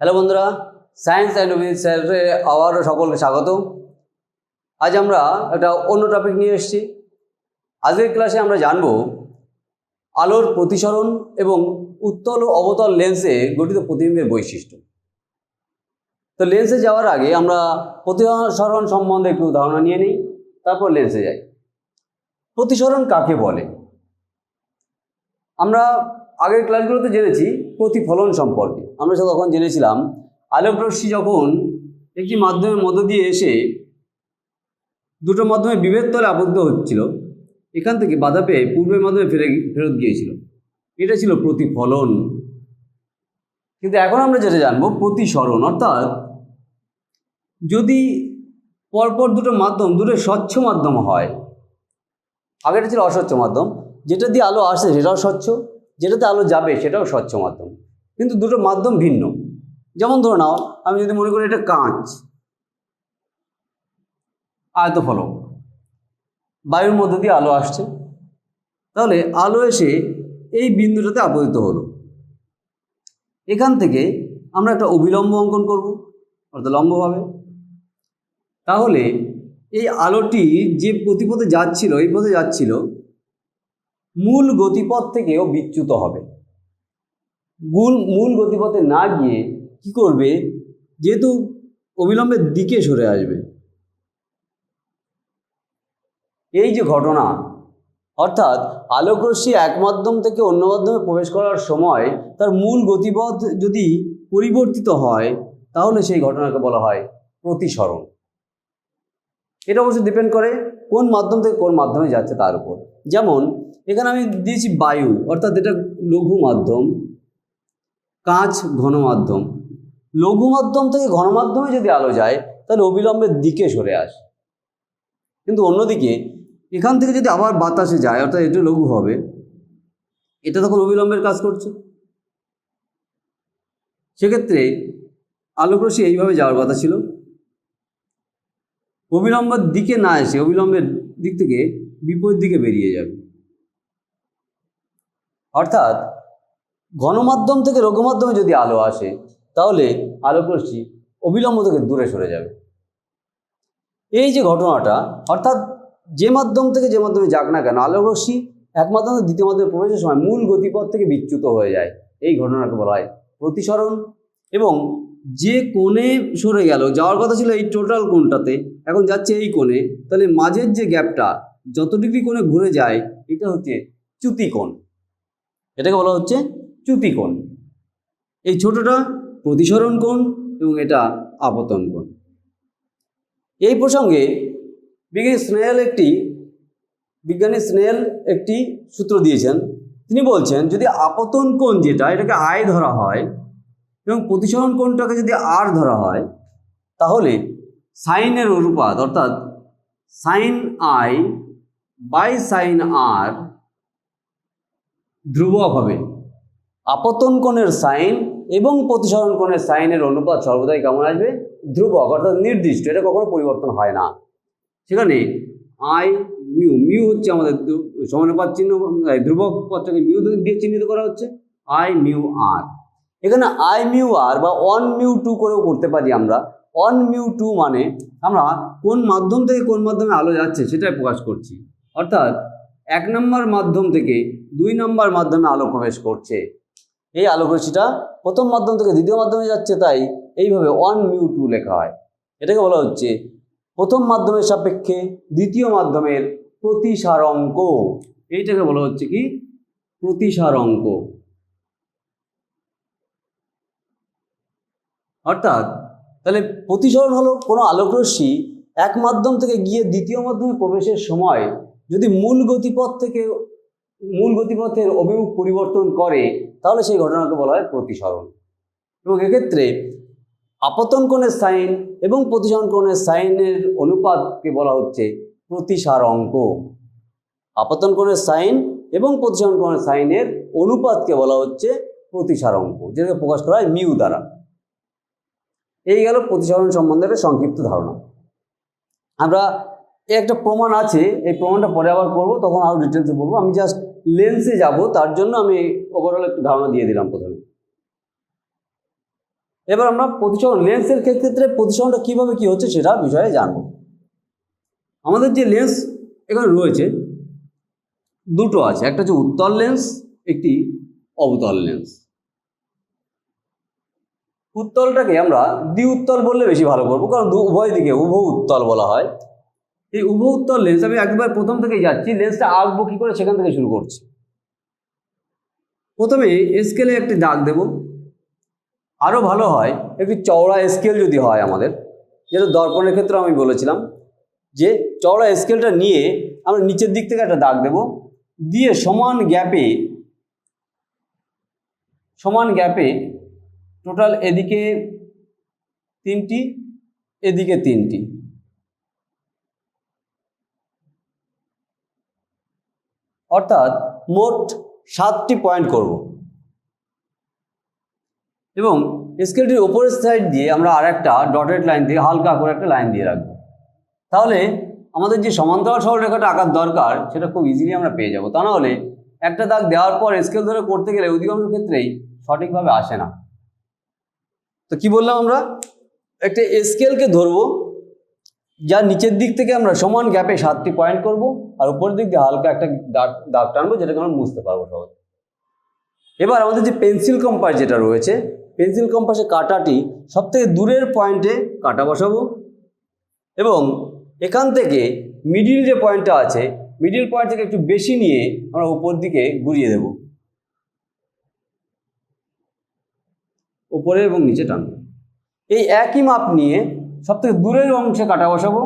Hello বন্ধুরা science and with স্যারে আবারও সকলকে স্বাগত। আজ আমরা একটা অন্য টপিক নিয়ে এসেছি। আজকের ক্লাসে আমরা জানব আলোর প্রতিসরণ এবং উত্তল ও অবতল লেন্সে গঠিত প্রতিবিম্বের বৈশিষ্ট্য। তো লেন্সে যাওয়ার আগে আমরা প্রতিসরণ সম্বন্ধে একটু ধারণা নিয়ে নিই, তারপর লেন্সে যাই। প্রতিসরণ কাকে বলে? আমরা আগের ক্লাসগুলোতে জেনেছি প্রতিফলন সম্পর্কে। আমরা তখন জেনেছিলাম, আলোকরশ্মি যখন একটি মাধ্যমের মধ্য দিয়ে এসে দুটো মাধ্যমে বিভেদ তলে আবদ্ধ হচ্ছিল, এখান থেকে বাধা পেয়ে পূর্বের মাধ্যমে ফিরে ফেরত গিয়েছিল। এটা ছিল প্রতিফলন। কিন্তু এখন আমরা যেটা জানব, প্রতিসরণ। অর্থাৎ যদি পরপর দুটো মাধ্যম, দুটো স্বচ্ছ মাধ্যম হয়, আগেটা ছিল অস্বচ্ছ মাধ্যম, যেটা দিয়ে আলো আসে সেটাও স্বচ্ছ যেটাতে আলো যাবে সেটাও স্বচ্ছ মাধ্যম। কিন্তু দুটো মাধ্যম ভিন্ন। যেমন ধরে নাও, আমি যদি মনে করি এটা কাঁচ, আয়তফলক, বায়ুর মধ্যে দিয়ে আলো আসছে, তাহলে আলো এসে এই বিন্দুটাতে আপতিত হলো। এখান থেকে আমরা একটা অবিলম্ব অঙ্কন করব, অর্থাৎ লম্বভাবে। তাহলে এই আলোটি যে গতিপথে যাচ্ছিল, এই পথে যাচ্ছিল মূল গতিপথ থেকেও বিচ্যুত হবে। মূল মূল গতিপথে না গিয়ে কি করবে? যেহেতু অবিলম্বের দিকে সরে আসবে। এই যে ঘটনা, অর্থাৎ আলোকরশ্মি এক মাধ্যম থেকে অন্য মাধ্যমে প্রবেশ করার সময় তার মূল গতিপথ যদি পরিবর্তিত হয়, তাহলে সেই ঘটনাকে বলা হয় প্রতিসরণ। এটা অবশ্যই ডিপেন্ড করে কোন মাধ্যম থেকে কোন মাধ্যমে যাচ্ছে তার উপর। যেমন, এখানে আমি দিয়েছি বায়ু, অর্থাৎ এটা লঘু মাধ্যম, কাঁচ ঘন মাধ্যম। লঘু মাধ্যম থেকে ঘন মাধ্যমে যদি আলো যায়, তাহলে অবিলম্বের দিকে সরে আসে। কিন্তু অন্যদিকে, এখান থেকে যদি আবার বাতাসে যায়, অর্থাৎ এটা লঘু হবে, এটা তখন অবিলম্বের কাজ করছে। সেক্ষেত্রে আলোকরশ্মি এইভাবে যাওয়ার কথা ছিল। অবিলম্বের দিকে না এসে, অবিলম্বের দিক থেকে বিপরীত দিকে বেরিয়ে যাবে। অর্থাৎ গণমাধ্যম থেকে লঘুমাধ্যমে যদি আলো আসে, তাহলে আলোকরশ্মি অবিলম্ব থেকে দূরে সরে যাবে। এই যে ঘটনাটা, অর্থাৎ যে মাধ্যম থেকে যে মাধ্যমে যাক না কেন, আলোকরশ্মি এক মাধ্যম থেকে দ্বিতীয় মাধ্যমে প্রবেশের সময় মূল গতিপথ থেকে বিচ্যুত হয়ে যায়। এই ঘটনাকে বলা হয় প্রতিসরণ এবং যে কোণে সরে গেল, যাওয়ার কথা ছিল এই টোটাল কোণটাতে, এখন যাচ্ছে এই কোণে, তাহলে মাঝের যে গ্যাপটা যত ডিগ্রি কোণে ঘুরে যায়, এটা হচ্ছে চ্যুতি কোণ। এটাকে বলা হচ্ছে চ্যুতি কোণ। এই ছোটটা প্রতিসরণ কোণ এবং এটা আপতন কোণ। এই প্রসঙ্গে বিজ্ঞানী স্নেল একটি, বিজ্ঞানী স্নেল একটি সূত্র দিয়েছেন। তিনি বলছেন, যদি আপতন কোণ যেটা, এটাকে আয় ধরা হয় এবং প্রতিসরণ কোণটাকে যদি আর ধরা হয়, তাহলে সাইনের অনুপাত, অর্থাৎ সাইন আই বাই সাইন আর ধ্রুবক হবে। আপতন কোণের সাইন এবং প্রতিসরণ কোণের সাইনের অনুপাত সর্বদাই কেমন আসবে? ধ্রুবক, অর্থাৎ নির্দিষ্ট, এটা কখনো পরিবর্তন হয় না। সেখানে আই মিউ মিউ হচ্ছে আমাদের সমানুপাত চিহ্ন, ধ্রুবক পদটাকে মিউ দিয়ে চিহ্নিত করা হচ্ছে। আই মিউ আর এখানে আই মিউ আর বা ওয়ান মিউ টু করেও করতে পারি আমরা। ওয়ান মিউ টু মানে আমরা কোন মাধ্যম থেকে কোন মাধ্যমে আলো যাচ্ছে সেটাই প্রকাশ করছি। অর্থাৎ এক নম্বর মাধ্যম থেকে দুই নম্বর মাধ্যমে আলো প্রবেশ করছে। এই আলোকরশ্মিটা প্রথম মাধ্যম থেকে দ্বিতীয় মাধ্যমে যাচ্ছে, তাই এইভাবে ওয়ান মিউ টু লেখা হয়। এটাকে বলা হচ্ছে প্রথম মাধ্যমের সাপেক্ষে দ্বিতীয় মাধ্যমের প্রতিসারঙ্ক এইটাকে বলা হচ্ছে কি? প্রতিসারঙ্ক অর্থাৎ তাহলে প্রতিসরণ হলো কোনো আলোকরশ্মি এক মাধ্যম থেকে গিয়ে দ্বিতীয় মাধ্যমে প্রবেশের সময় যদি মূল গতিপথ থেকে, মূল গতিপথের অভিমুখ পরিবর্তন করে, তাহলে সেই ঘটনাকে বলা হয় প্রতিসরণ। এবং এক্ষেত্রে আপতন কোণের সাইন এবং প্রতিসরণ কোণের সাইনের অনুপাতকে বলা হচ্ছে প্রতিসারঙ্ক। আপতন কোণের সাইন এবং প্রতিসরণ কোণের সাইনের অনুপাতকে বলা হচ্ছে প্রতিসারঙ্ক, যেটাকে প্রকাশ করা হয় মিউ দ্বারা। এই গেল প্রতিসরণ সম্বন্ধে একটা সংক্ষিপ্ত ধারণা। আমরা একটা প্রমাণ আছে, এই প্রমাণটা পরে আবার করব, তখন আরও ডিটেলসে বলব। আমি জাস্ট লেন্সে যাব, তার জন্য আমি ওভারঅল একটু ধারণা দিয়ে দিলাম প্রথমে। এবার আমরা প্রতিসরণ লেন্সের ক্ষেত্রে প্রতিসরণটা কীভাবে কী হচ্ছে সেটা বিষয়ে জানব। আমাদের যে লেন্স এখানে রয়েছে, দুটো আছে। একটা হচ্ছে উত্তল লেন্স একটি অবতল লেন্স উত্তলটাকে আমরা দ্বি উত্তল বললে বেশি ভালো করব, কারণ উভয় দিকে উভ উত্তল বলা হয়। এই উভ উত্তল লেন্স আমি একবার প্রথম থেকেই যাচ্ছি লেন্সটা আঁকবো কী করে সেখান থেকে শুরু করছি। প্রথমে স্কেলে একটি দাগ দেব। আরও ভালো হয়, একটি চওড়া স্কেল যদি হয় আমাদের, যেটা দর্পণের ক্ষেত্রে আমি বলেছিলাম, যে চওড়া স্কেলটা নিয়ে আমরা নিচের দিক থেকে একটা দাগ দেব, দিয়ে সমান গ্যাপে সমান গ্যাপে টোটাল এদিকে তিনটি এদিকে তিনটি। অর্থাৎ মোট সাতটি পয়েন্ট করব। এবং স্কেলটির ওপরের সাইড দিয়ে আমরা আর একটা ডটেড লাইন দিয়ে হালকা করে একটা লাইন দিয়ে রাখব। তাহলে আমাদের যে সমান্তরাল সরলরেখাটা আঁকার দরকার, সেটা খুব ইজিলি আমরা পেয়ে যাব। তা না হলে একটা দাগ দেওয়ার পর স্কেল ধরে করতে গেলে অধিকাংশ ক্ষেত্রেই সঠিকভাবে আসে না। তো কি বললাম আমরা? একটা স্কেলকে ধরবো, যার নিচের দিক থেকে আমরা সমান গ্যাপে সাতটি পয়েন্ট করব আর উপরের দিক দিয়ে হালকা একটা দাগ দাগ টানবো যেটাকে আমরা বুঝতে পারব সবাই এবার আমাদের যে পেন্সিল কম্পাস যেটা রয়েছে পেন্সিল কম্পাসে কাটাটি সব থেকে দূরের পয়েন্টে কাটা বসাবো এবং এখান থেকে মিডিল যে পয়েন্টটা আছে মিডিল পয়েন্ট থেকে একটু বেশি নিয়ে আমরা উপর দিকে ঘুরিয়ে দেব। উপরে এবং নিচে টানবো। এই একই মাপ নিয়ে সব থেকে দূরের অংশে কাটা বসাবো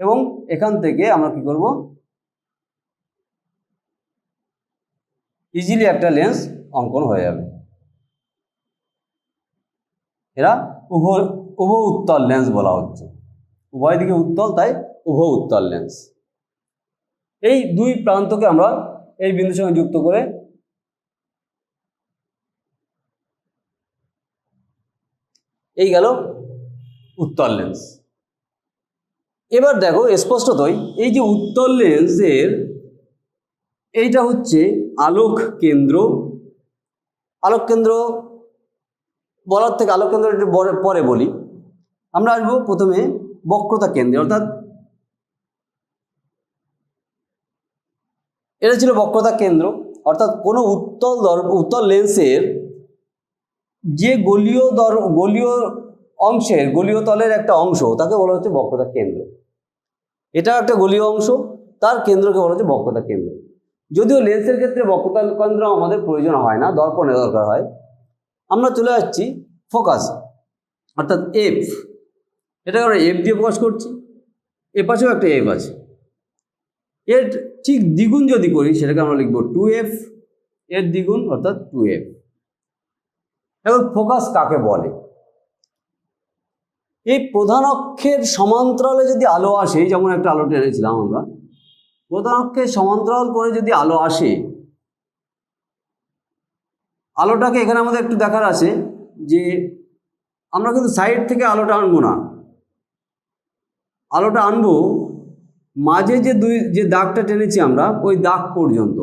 এবং এখান থেকে আমরা কি করব? ইজিলি একটা লেন্স অঙ্কন হয়ে যাবে। এরা উভ উভ উত্তল লেন্স বলা হচ্ছে। উভয় দিকে উত্তল, তাই উভ উত্তল লেন্স এই দুই প্রান্তকে আমরা এই বিন্দুর সঙ্গে যুক্ত করে এই গেল উত্তর লেন্স এবার দেখো স্পষ্টতই এই যে উত্তল লেন্সের এইটা হচ্ছে আলোক কেন্দ্র। আলোক কেন্দ্র বলার থেকে আলোক কেন্দ্র পরে বলি। আমরা আসব প্রথমে বক্রতা কেন্দ্রে, অর্থাৎ এটা ছিল বক্রতা কেন্দ্র, অর্থাৎ কোনো উত্তল দর উত্তল লেন্সের যে গলীয় দর, গলীয় অংশের গলীয় তলের একটা অংশ, তাকে বলা হচ্ছে বক্রতা কেন্দ্র। এটা একটা গলীয় অংশ, তার কেন্দ্রকে বলা হচ্ছে বক্রতা কেন্দ্র। যদিও লেন্সের ক্ষেত্রে বক্রতা কেন্দ্র আমাদের প্রয়োজন হয় না, দর্পণে দরকার হয়। আমরা চলে যাচ্ছি ফোকাস অর্থাৎ এফ এটাকে আমরা এফ দিয়ে প্রকাশ করছি। এ পাশেও একটা এফ আছে। এর ঠিক দ্বিগুণ যদি করি, সেটাকে আমরা লিখব টু এফ এর দ্বিগুণ, অর্থাৎ টু এফ এবার ফোকাস কাকে বলে? এই প্রধান অক্ষের সমান্তরালে যদি আলো আসে যেমন একটা আলো টেনেছিলাম আমরা, প্রধান অক্ষের সমান্তরাল করে যদি আলো আসে, আলোটাকে এখানে আমাদের একটু দেখার আছে যে আমরা কিন্তু সাইড থেকে আলোটা আনব না। আলোটা আনব মাঝে যে দুই, যে দাগটা টেনেছি আমরা, ওই দাগ পর্যন্ত।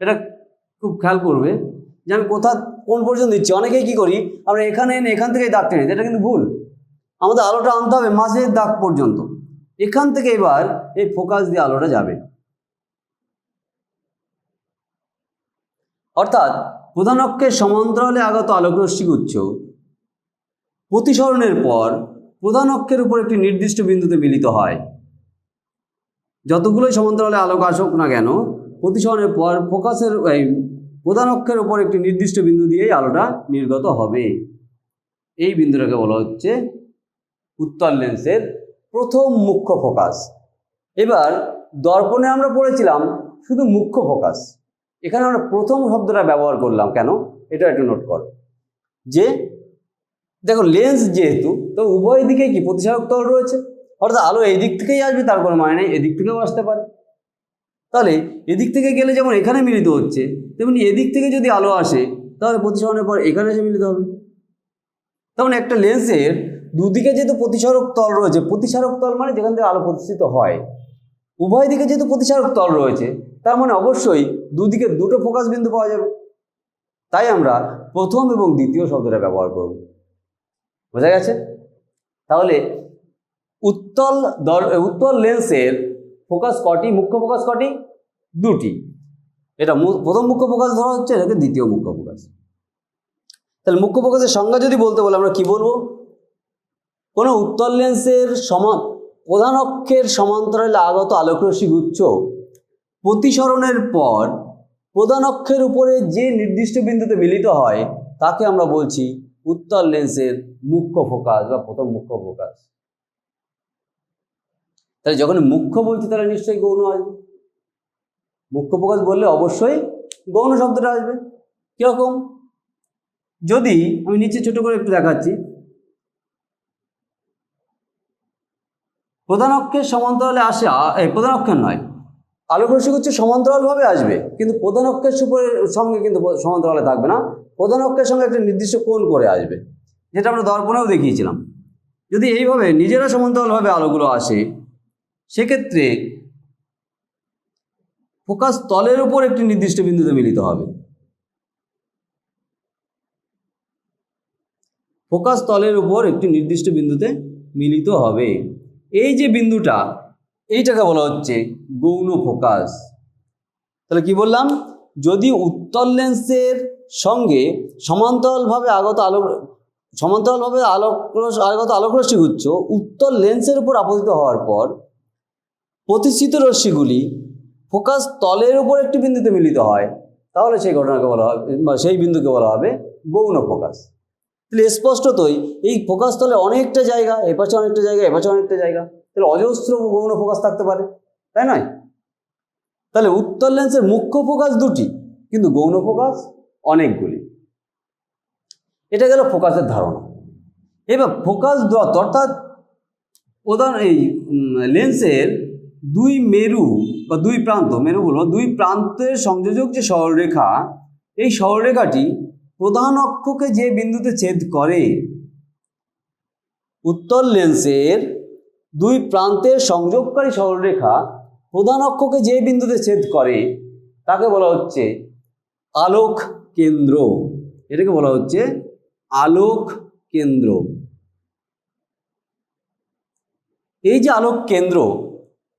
এটা খুব খেয়াল করবে যে আমি কোথা কোন পর্যন্ত দিচ্ছি? অনেকেই কী করি? আমরা এখানে এনে এখান থেকে দাগ টেনে। এটা কিন্তু ভুল। আমাদের আলোটা আনতে হবে মাঝের দাগ পর্যন্ত। এখান থেকে এবার এই ফোকাস দিয়ে আলোটা যাবে। অর্থাৎ প্রধান অক্ষের সমান্তরালে আগত আলোকরশ্মি গুচ্ছ প্রতিসরণের পর প্রধান অক্ষের উপর একটি নির্দিষ্ট বিন্দুতে মিলিত হয়। যতগুলোই সমান্তরালে আলোক আসুক না কেন, প্রতিসরণের পর ফোকাসের প্রধান অক্ষের উপর একটি নির্দিষ্ট বিন্দু দিয়েই আলোটা নির্গত হবে। এই বিন্দুটাকে বলা হচ্ছে উত্তল লেন্সের প্রথম মুখ্য ফোকাস। এবার দর্পণে আমরা পড়েছিলাম শুধু মুখ্য ফোকাস। এখানে আমরা প্রথম শব্দটা ব্যবহার করলাম কেন? এটা একটু নোট কর। যে, দেখো লেন্স যেহেতু, তো উভয় দিকেই কি প্রতিসারক তল রয়েছে? অর্থাৎ আলো এই দিক থেকেই আসবে, তার কোনো মানে নেই, এদিক থেকেও আসতে পারে। তাহলে এদিক থেকে গেলে যেমন এখানে মিলিত হচ্ছে, তেমনি এদিক থেকে যদি আলো আসে, তাহলে প্রতিসরণের পর এখানে এসে মিলিত হবে। তেমন একটা লেন্সের দুদিকে যেহেতু প্রতিসারক তল রয়েছে, প্রতিসারক তল মানে যেখান থেকে আলো প্রতিষ্ঠিত হয়, উভয় দিকে যেহেতু প্রতিসারক তল রয়েছে, তার মানে অবশ্যই দুদিকে দুটো ফোকাস বিন্দু পাওয়া যাবে। তাই আমরা প্রথম এবং দ্বিতীয় শব্দটা ব্যবহার করব। বোঝা গেছে? তাহলে উত্তল দর- উত্তল লেন্সের ফোকাস কটি? মুখ্য ফোকাস কটি? দুটি। এটা প্রথম মুখ্য ফোকাস ধরা হচ্ছে, এটাকে দ্বিতীয় মুখ্য ফোকাস তাহলে মুখ্য ফোকাসের সংজ্ঞা যদি বলতে বলে, আমরা কি বলব? কোনো উত্তল লেন্সের সমা প্রধান অক্ষের সমান্তরালে আগত আলোকরশ্মি গুচ্ছ, প্রতিসরণের পর প্রধান অক্ষের উপরে যে নির্দিষ্ট বিন্দুতে মিলিত হয়, তাকে আমরা বলছি উত্তল লেন্সের মুখ্য ফোকাস বা প্রথম মুখ্য ফোকাস তাহলে যখন মুখ্য বলছি তাহলে নিশ্চয়ই গৌণ আসবে। মুখ্য প্রকাশ বললে অবশ্যই গৌণ শব্দটা আসবে। কীরকম? যদি আমি নিচে ছোট করে একটু দেখাচ্ছি। প্রধান অক্ষের সমান্তরালে আসে এই প্রধান অক্ষের নয়। আলোকরশ্মি হচ্ছে সমান্তরালভাবে আসবে, কিন্তু প্রধান অক্ষের সঙ্গে কিন্তু সমান্তরালে থাকবে না। প্রধান অক্ষের সঙ্গে একটা নির্দিষ্ট কোণ করে আসবে, যেটা আমরা দর্পণেও দেখিয়েছিলাম। যদি এইভাবে নিজেরা সমান্তরালভাবে আলোগুলো আসে সেক্ষেত্রে ফোকাস তলের উপর একটি নির্দিষ্ট বিন্দুতে মিলিত হবে। ফোকাস তলের উপর একটি নির্দিষ্ট বিন্দুতে মিলিত হবে। এই যে বিন্দুটা, এইটাকে বলা হচ্ছে গৌণ ফোকাস। তাহলে কি বললাম? যদি উত্তল লেন্সের সঙ্গে সমান্তরালভাবে আগত আলোক সমান্তরালভাবে আলোক আগত আলোক রশ্মিগুচ্ছ উত্তল লেন্সের উপর আপতিত হওয়ার পর প্রতিষ্ঠিত রশ্মিগুলি ফোকাস তলের উপর একটি বিন্দুতে মিলিত হয়, তাহলে সেই ঘটনাকে বলা হবে সেই বিন্দুকে বলা হবে গৌণ ফোকাস। তাহলে স্পষ্টতই এই ফোকাস তলে অনেকটা জায়গা এপাশে অনেকটা জায়গা এপাশে অনেকটা জায়গা, তাহলে অজস্র গৌণ ফোকাস থাকতে পারে, তাই নয়? তাহলে উত্তর লেন্সের মুখ্য ফোকাস দুটি, কিন্তু গৌণ ফোকাস অনেকগুলি। এটা গেল ফোকাসের ধারণা। এবার ফোকাস দূরত্ব অর্থাৎ প্রধান এই লেন্সের দুই মেরু বা দুই প্রান্ত, মেরু বলব দুই প্রান্তের সংযোজক যে সরলরেখা, এই সরলরেখাটি প্রধান অক্ষকে যে বিন্দুতে ছেদ করে, উত্তর লেন্সের দুই প্রান্তের সংযোগকারী সরলরেখা প্রধান অক্ষকে যে বিন্দুতে ছেদ করে, তাকে বলা হচ্ছে আলোক কেন্দ্র। এটাকে বলা হচ্ছে আলোক কেন্দ্র। এই যে আলোক কেন্দ্র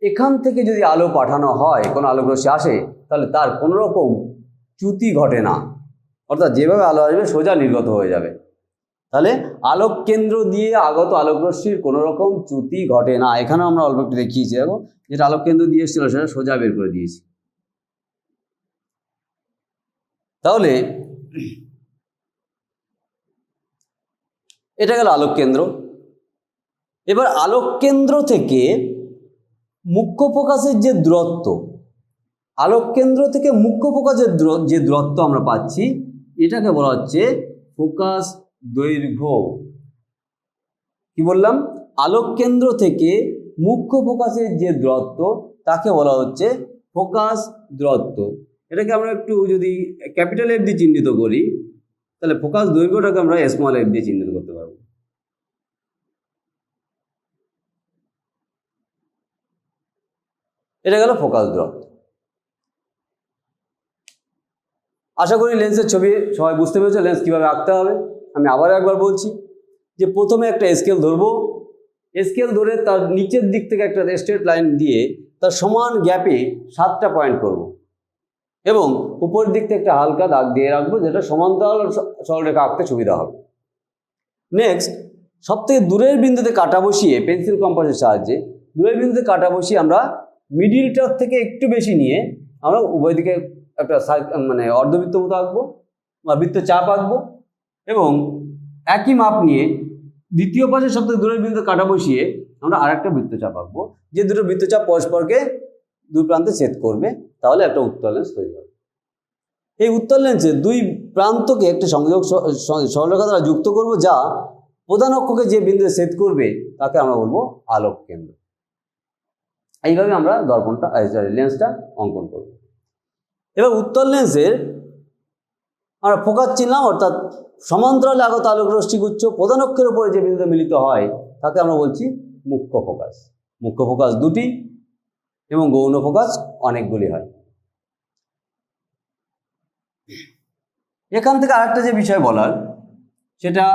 এখান থেকে যদি আলো পাঠানো হয়, কোনো আলোক রশ্মি আসে, তাহলে তার কোনো রকম চ্যুতি ঘটে না। অর্থাৎ যেভাবে আলো আসবে, সোজা নির্গত হয়ে যাবে। তাহলে আলোক কেন্দ্র দিয়ে আগত আলোক রশ্মির কোনো রকম চ্যুতি ঘটে না। এখানেও আমরা অল্প একটু দেখিয়েছি, দেখো, যেটা আলোক কেন্দ্র দিয়ে এসেছিল, সেটা সোজা বের করে দিয়েছি। তাহলে এটা গেল আলোক কেন্দ্র। এবার আলোক কেন্দ্র থেকে মুখ্য প্রকাশের যে দূরত্ব আলোক কেন্দ্র থেকে মুখ্য প্রকাশের যে দূরত্ব আমরা পাচ্ছি, এটাকে বলা হচ্ছে ফোকাস দৈর্ঘ্য। কি বললাম? আলোক কেন্দ্র থেকে মুখ্য ফোকাসের যে দূরত্ব, তাকে বলা হচ্ছে ফোকাস দূরত্ব। এটাকে আমরা একটু যদি ক্যাপিটাল এফ দিয়ে চিহ্নিত করি, তাহলে ফোকাস দৈর্ঘ্যটাকে আমরা স্মল এফ দিয়ে চিহ্নিত করতে পারব এটা গেল ফোকাস দূরত্ব আশা করি লেন্সের ছবি সবাই বুঝতে পেরেছে, লেন্স কীভাবে আঁকতে হবে। আমি আবার একবার বলছি যে প্রথমে একটা স্কেল ধরবো। স্কেল ধরে তার নিচের দিক থেকে একটা স্ট্রেট লাইন দিয়ে তার সমান গ্যাপে সাতটা পয়েন্ট করব। এবং উপরের দিক থেকে একটা হালকা দাগ দিয়ে রাখব, যেটা সমান্তরাল সরলরেখা আঁকতে সুবিধা হবে। নেক্সট সবথেকে দূরের বিন্দুতে কাটা বসিয়ে পেন্সিল কম্পাসের সাহায্যে দূরের বিন্দুতে কাটা বসিয়ে আমরা মিডিলটার থেকে একটু বেশি নিয়ে আমরা উভয় দিকে একটা মানে অর্ধবৃত্ত মতো আঁকবো বা বৃত্ত চাপ আঁকবো এবং একই মাপ নিয়ে দ্বিতীয় পাশে সব থেকে দূরের বিন্দুতে কাটা বসিয়ে আমরা আর আরেকটা বৃত্তচাপ আঁকবো। যে দুটো বৃত্তচাপ পরস্পরকে দুই প্রান্তে ছেদ করবে, তাহলে একটা উত্তর লেন্স তৈরি হবে। এই উত্তর লেন্সের দুই প্রান্তকে একটা সংযোগ সরলরেখা দ্বারা যুক্ত করব, যা প্রধান অক্ষকে যে বিন্দুতে ছেদ করবে, তাকে আমরা বলব আলোক কেন্দ্র। এইভাবে আমরা দর্পণটা লেন্সটা অঙ্কন করব। এবার উত্তর লেন্সের আমরা ফোকাস চিনলাম, অর্থাৎ সমান্তরালে আগত আলোক রশ্মিগুচ্ছ প্রধান অক্ষের উপরে যে বিন্দুতে মিলিত হয়, তাকে আমরা বলছি মুখ্য ফোকাস। মুখ্য ফোকাস দুটি এবং গৌণ ফোকাস অনেকগুলি হয়। এখান থেকে আরেকটা যে বিষয় বলার, সেটা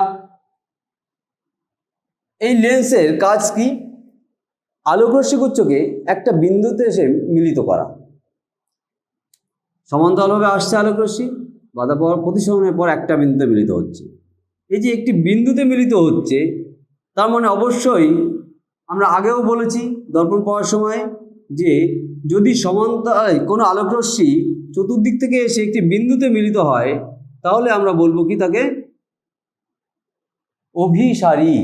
এই লেন্সের কাজ কি? আলোকরশ্মি গুচ্ছকে একটা বিন্দুতে এসে মিলিত করা। সমান্তরালভাবে আসছে আলোকরশ্মি, বাধা পাওয়ার প্রতিসরণের পর একটা বিন্দুতে মিলিত হচ্ছে। এই যে একটি বিন্দুতে মিলিত হচ্ছে, তার মানে অবশ্যই আমরা আগেও বলেছি দর্পণ পাওয়ার সময় যে যদি সমান্তরাল কোনো আলোকরশ্মি চতুর্দিক থেকে এসে একটি বিন্দুতে মিলিত হয়, তাহলে আমরা বলব কি তাকে অভিসারী।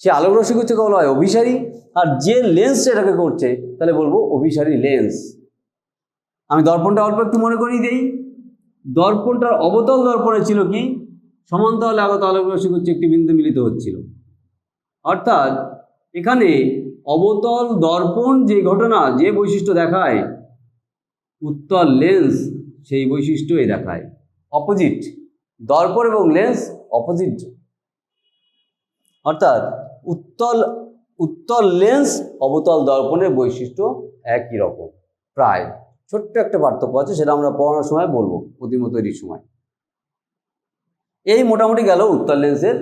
সে আলোক করছে বলা হয় অভিসারী, আর যে লেন্স এটাকে করছে, তাহলে বলব অভিসারী লেন্স আমি দর্পণটা অল্প একটু মনে করিয়ে দিই। দর্পণটার অবতল দর্পণে ছিল কি? সমান্তরালে আগত আলোকরশ্মি করছে একটি বিন্দু মিলিত হচ্ছিল। অর্থাৎ এখানে অবতল দর্পণ যে ঘটনা, যে বৈশিষ্ট্য দেখায়, উত্তল লেন্স সেই বৈশিষ্ট্যই দেখায়। অপোজিট দর্পণ এবং লেন্স অপোজিট অর্থাৎ উত্তল উত্তল লেন্স অবতল দর্পণের বৈশিষ্ট্য একই রকম। প্রায় ছোট্ট একটা পার্থক্য আছে, সেটা আমরা পড়ানোর সময় বলব, প্রতিমা তৈরির সময়। এই মোটামুটি গেল উত্তল লেন্সের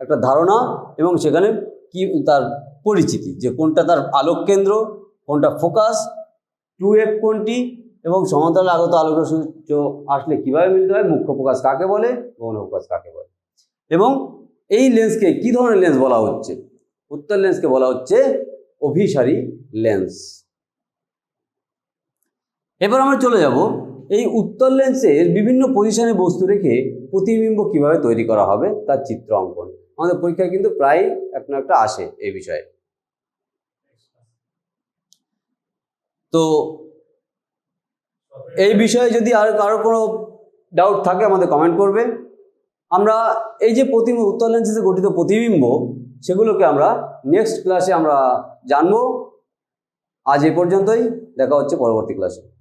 একটা ধারণা এবং সেখানে কি তার পরিচিতি, যে কোনটা তার আলোক কেন্দ্র, কোনটা ফোকাস টু এফ কোনটি এবং সমান্তরালে আগত আলোক সূর্য আসলে কীভাবে মিলতে হয়, মুখ্য ফোকাস কাকে বলে, গৌণ ফোকাস কাকে বলে। এবং এই লেন্সকে কি ধরনের লেন্স বলা হচ্ছে? উত্তর লেন্সকে বলা হচ্ছে অভিসারী লেন্স এবার আমরা চলে যাব এই উত্তর লেন্সের বিভিন্ন পজিশনে বস্তু রেখে প্রতিবিম্ব কীভাবে তৈরি করা হবে তার চিত্র অঙ্কন। আমাদের পরীক্ষায় কিন্তু প্রায় একটা একটা আসে এই বিষয়ে। তো এই বিষয়ে যদি আর কারও কোনো ডাউট থাকে আমাদের কমেন্ট করবে। আমরা এই যে প্রতি উত্তর লেন্সে গঠিত প্রতিবিম্ব, সেগুলোকে আমরা নেক্সট ক্লাসে আমরা জানব। আজ এ পর্যন্তই, দেখা হচ্ছে পরবর্তী ক্লাসে